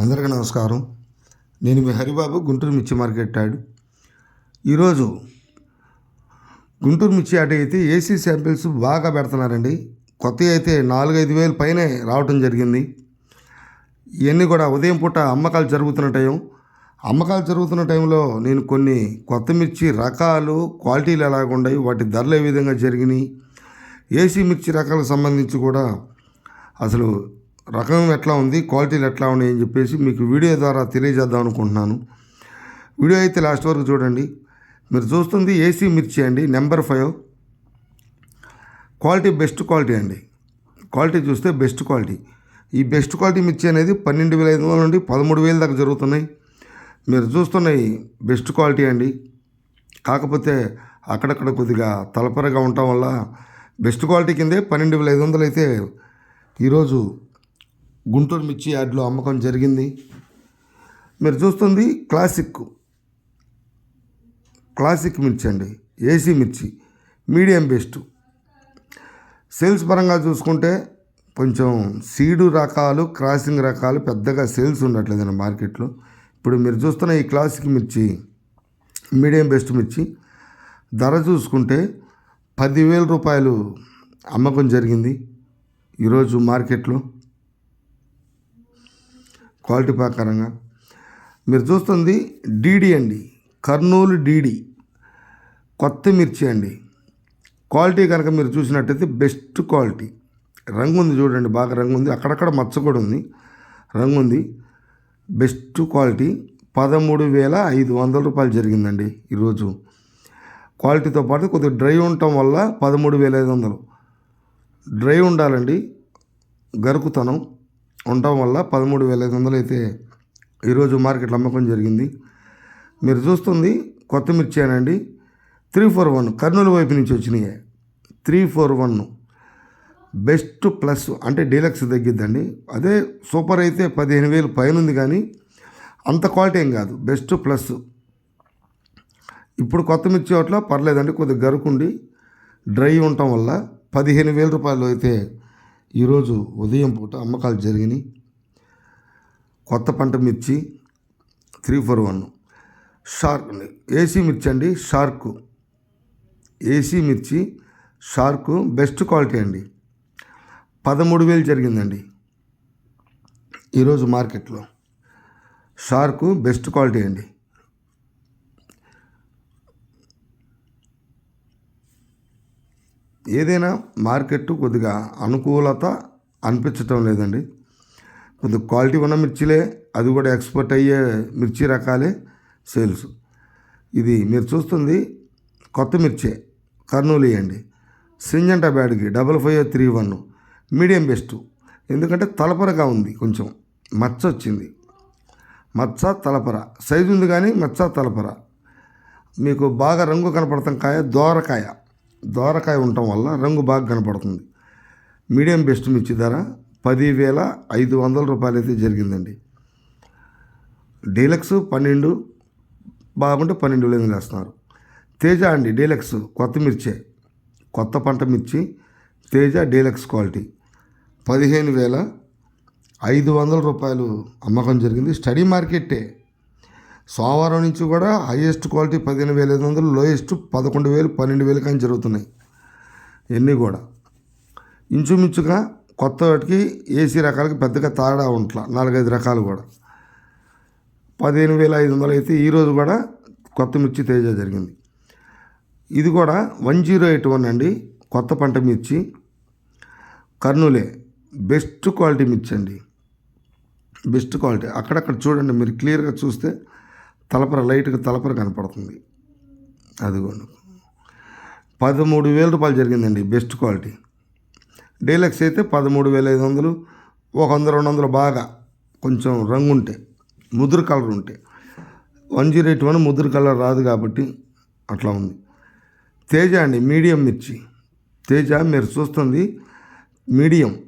అందరికీ నమస్కారం. నేను మీ హరిబాబు గుంటూరు మిర్చి మార్కెట్ యాడ్. ఈరోజు గుంటూరు మిర్చి యాడ్ అయితే ఏసీ శాంపిల్స్ బాగా పెడుతున్నారండి. కొత్తవి అయితే నాలుగైదు వేలు పైనే రావటం జరిగింది. ఇవన్నీ కూడా ఉదయం పూట అమ్మకాలు జరుగుతున్న టైం. అమ్మకాలు జరుగుతున్న టైంలో నేను కొన్ని కొత్త మిర్చి రకాలు క్వాలిటీలు ఎలాగున్నాయి వాటి ధరలు ఏ విధంగా జరిగినాయి ఏసీ మిర్చి రకాలకు సంబంధించి కూడా అసలు రకం ఎట్లా ఉంది క్వాలిటీలు ఎట్లా ఉన్నాయి అని చెప్పేసి మీకు వీడియో ద్వారా తెలియజేద్దాం అనుకుంటున్నాను. వీడియో అయితే లాస్ట్ వరకు చూడండి. మీరు చూస్తుంది ఏసీ మిర్చి అండి number five. Quality best quality అండి. క్వాలిటీ చూస్తే బెస్ట్ క్వాలిటీ. ఈ బెస్ట్ క్వాలిటీ మిర్చి అనేది పన్నెండు వేల ఐదు వందల నుండి పదమూడు వేల దాకా జరుగుతున్నాయి. మీరు చూస్తున్నాయి బెస్ట్ క్వాలిటీ అండి. కాకపోతే అక్కడక్కడ కొద్దిగా తలపరగా ఉండటం వల్ల బెస్ట్ క్వాలిటీ కిందే పన్నెండు వేల ఐదు వందలు అయితే ఈరోజు గుంటూరు మిర్చి యార్డ్లో అమ్మకం జరిగింది. మీరు చూస్తుంది క్లాసిక్ క్లాసిక్ మిర్చి అండి. ఏసీ మిర్చి మీడియం బెస్ట్. సేల్స్ పరంగా చూసుకుంటే కొంచెం సీడు రకాలు క్రాసింగ్ రకాలు పెద్దగా సేల్స్ ఉండట్లేదండి మార్కెట్లో. ఇప్పుడు మీరు చూస్తున్న ఈ క్లాసిక్ మిర్చి మీడియం బెస్ట్ మిర్చి ధర చూసుకుంటే పదివేల రూపాయలు అమ్మకం జరిగింది ఈరోజు మార్కెట్లో. క్వాలిటీ ప్రకారంగా. మీరు చూస్తుంది డీడీ అండి. కర్నూలు డీడీ. కొత్త మిర్చి అండి. క్వాలిటీ కనుక మీరు చూసినట్టయితే బెస్ట్ క్వాలిటీ. రంగు ఉంది చూడండి బాగా రంగు ఉంది. అక్కడక్కడ మచ్చ కూడా ఉంది. రంగు ఉంది. Best quality. పదమూడు వేల ఐదు వందల రూపాయలు జరిగిందండి ఈరోజు. క్వాలిటీతో పాటు కొద్దిగా డ్రై ఉండటం వల్ల పదమూడు వేల ఐదు వందలు. డ్రై ఉండాలండి. గరుకుతనం. ఉండటం వల్ల పదమూడు వేల ఐదు వందలు అయితే ఈరోజు మార్కెట్లో అమ్మకం జరిగింది. మీరు చూస్తుంది కొత్త మిర్చేనండి త్రీ ఫోర్ వన్ కర్నూలు వైపు నుంచి వచ్చినాయి. Three four one best plus అంటే డీలక్స్ తగ్గిద్దండి. అదే సూపర్ అయితే పదిహేను వేలు పైన ఉంది కానీ అంత క్వాలిటీ ఏం కాదు. Best plus. ఇప్పుడు కొత్త మిర్చి చోట్ల పర్లేదండి కొద్దిగా గరుకుండి డ్రై ఉండటం వల్ల పదిహేను వేల రూపాయలు అయితే ఈరోజు ఉదయం పూట అమ్మకాలు జరిగినాయి. కొత్త పంట మిర్చి three four one. Shark AC మిర్చి అండి షార్క్. ఏసీ మిర్చి షార్క్ బెస్ట్ క్వాలిటీ అండి. పదమూడు వేలు జరిగిందండి ఈరోజు మార్కెట్లో. షార్క్ బెస్ట్ క్వాలిటీ అండి. ఏదైనా మార్కెట్ కొద్దిగా అనుకూలత అనిపించటం లేదండి. కొద్దిగా క్వాలిటీ ఉన్న మిర్చిలే అది కూడా ఎక్స్పోర్ట్ అయ్యే మిర్చి రకాలే సేల్స్. ఇది మీరు చూస్తుంది కొత్త మిర్చే కర్నూలు అండి. Syngenta బ్యాడ్కి double five three one medium best. ఎందుకంటే తలపరగా ఉంది కొంచెం మచ్చ వచ్చింది. మచ్చ తలపర సైజు ఉంది కానీ మచ్చ తలపర. మీకు బాగా రంగు కనపడతాం కాయ దోరకాయ. దోరకాయ ఉండటం వల్ల రంగు బాగా కనపడుతుంది. మీడియం బెస్ట్ మిర్చి ధర పదివేల ఐదు వందల రూపాయలు అయితే జరిగిందండి. డీలక్స్ పన్నెండు బాగుంటే పన్నెండు వేలు వేస్తున్నారు తేజ అండి డీలక్స్ కొత్త మిర్చే. కొత్త పంట మిర్చి తేజ డీలక్స్ క్వాలిటీ. పదిహేను వేల ఐదు వందల రూపాయలు అమ్మకం జరిగింది. స్టడీ మార్కెట్టే. సోమవారం నుంచి కూడా హైయెస్ట్ క్వాలిటీ పదిహేను వేల ఐదు వందలు లోయెస్ట్ పదకొండు వేలు పన్నెండు వేలు కానీ జరుగుతున్నాయి. ఇవన్నీ కూడా. ఇంచుమించుగా కొత్త వాటికి ఏసీ రకాలకి పెద్దగా తాడా ఉంట్లా నాలుగైదు రకాలు కూడా. పదిహేను వేల ఐదు వందలు అయితే ఈరోజు కూడా కొత్త మిర్చి తేజ జరిగింది. ఇది కూడా వన్ జీరో ఎయిట్ వన్ అండి కొత్త పంట మిర్చి. కర్నూలే బెస్ట్ క్వాలిటీ మిర్చి అండి. Best quality. అక్కడక్కడ చూడండి మీరు క్లియర్గా చూస్తే తలపర లైట్గా తలపర కనపడుతుంది అదిగోండి. పదమూడు వేల రూపాయలు జరిగిందండి బెస్ట్ క్వాలిటీ. డీలక్స్ అయితే పదమూడు వేల ఐదు వందలు ఒక వంద రెండు వందలు బాగా. కొంచెం రంగు ఉంటే ముదురు కలర్ ఉంటే. వన్ జీరో ఎయిట్ వన్ ముదురు కలర్ రాదు కాబట్టి అట్లా ఉంది. తేజ అండి మీడియం మిర్చి. తేజ మీరు చూస్తుంది మీడియం.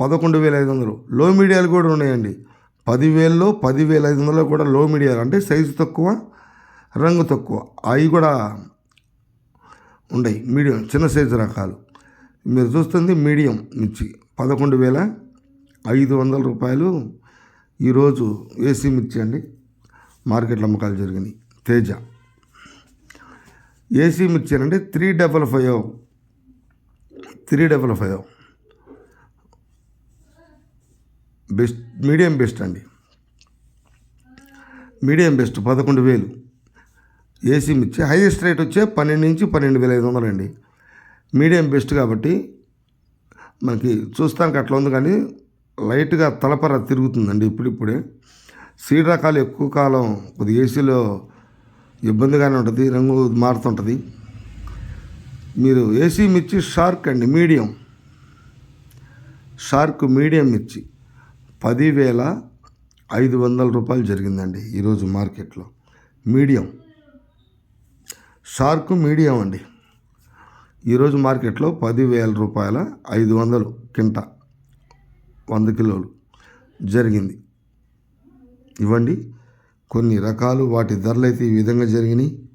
పదకొండు వేల ఐదు వందలు. లో మీడియాలు కూడా ఉన్నాయండి. పదివేల్లో పదివేల ఐదు వందలు కూడా లో మీడియాలు అంటే సైజు తక్కువ రంగు తక్కువ. అవి కూడా ఉన్నాయి మీడియం చిన్న సైజు రకాలు. మీరు చూస్తుంది మీడియం మిర్చి పదకొండు వేల ఐదు వందల రూపాయలు. ఈరోజు ఏసీ మిర్చి అండి. మార్కెట్లో అమ్మకాలు జరిగినాయి. తేజ. ఏసీ మిర్చి అంటే three double five three double five best medium best అండి. మీడియం బెస్ట్ పదకొండు వేలు. ఏసీ మిర్చి హైయెస్ట్ రేట్ వచ్చే పన్నెండు నుంచి పన్నెండు వేల ఐదు వందలు అండి. మీడియం బెస్ట్ కాబట్టి మనకి చూస్తానికి అట్లా ఉంది కానీ లైట్గా తలపర తిరుగుతుందండి ఇప్పుడిప్పుడే. సీడ్ రకాలు ఎక్కువ కాలం కొద్దిగా ఏసీలో ఇబ్బందిగానే ఉంటుంది రంగు మారుతుంటుంది. మీరు ఏసీ మిర్చి షార్క్ అండి మీడియం. షార్క్ మీడియం మిర్చి. పదివేల ఐదు వందల రూపాయలు జరిగిందండి ఈరోజు మార్కెట్లో. మీడియం. షార్క్ మీడియం అండి. ఈరోజు మార్కెట్లో పదివేల రూపాయల ఐదు వందలు కింట వంద కిలోలు జరిగింది. ఇవ్వండి కొన్ని రకాలు వాటి ధరలు అయితే ఈ విధంగా జరిగినాయి.